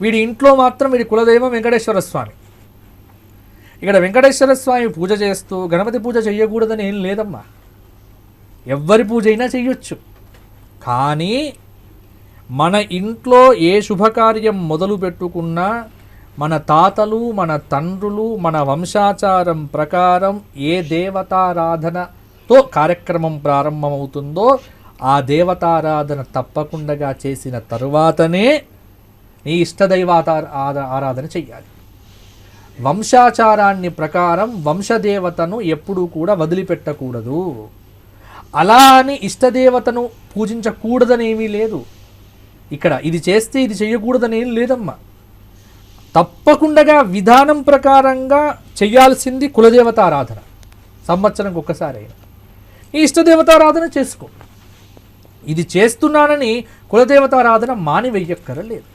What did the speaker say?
వీడి ఇంట్లో మాత్రం వీడి కులదైవం వెంకటేశ్వర స్వామి. ఇక్కడ వెంకటేశ్వర స్వామి పూజ చేస్తూ గణపతి పూజ చేయకూడదని ఏం లేదమ్మా. ఎవ్వరి పూజ అయినా చెయ్యొచ్చు. కానీ మన ఇంట్లో ఏ శుభకార్యం మొదలు పెట్టుకున్నా మన తాతలు మన తండ్రులు మన వంశాచారం ప్రకారం ఏ దేవతారాధనతో కార్యక్రమం ప్రారంభమవుతుందో ఆ దేవతారాధన తప్పకుండా చేసిన తరువాతనే నీ ఇష్టదైవాత ఆరాధన చెయ్యాలి. వంశాచారాన్ని ప్రకారం వంశదేవతను ఎప్పుడూ కూడా వదిలిపెట్టకూడదు. అలా అని ఇష్టదేవతను పూజించకూడదనేమీ లేదు. ఇక్కడ ఇది చేస్తే ఇది చేయకూడదనేం లేదమ్మా. తప్పకుండా విధానం ప్రకారంగా చేయాల్సింది కులదేవత ఆరాధన. సంవత్సరంకి ఒక్కసారి అయినా ఈ ఇష్టదేవతారాధన చేసుకో. ఇది చేస్తున్నానని కులదేవతారాధన మాని వెయ్యక్కరలేదు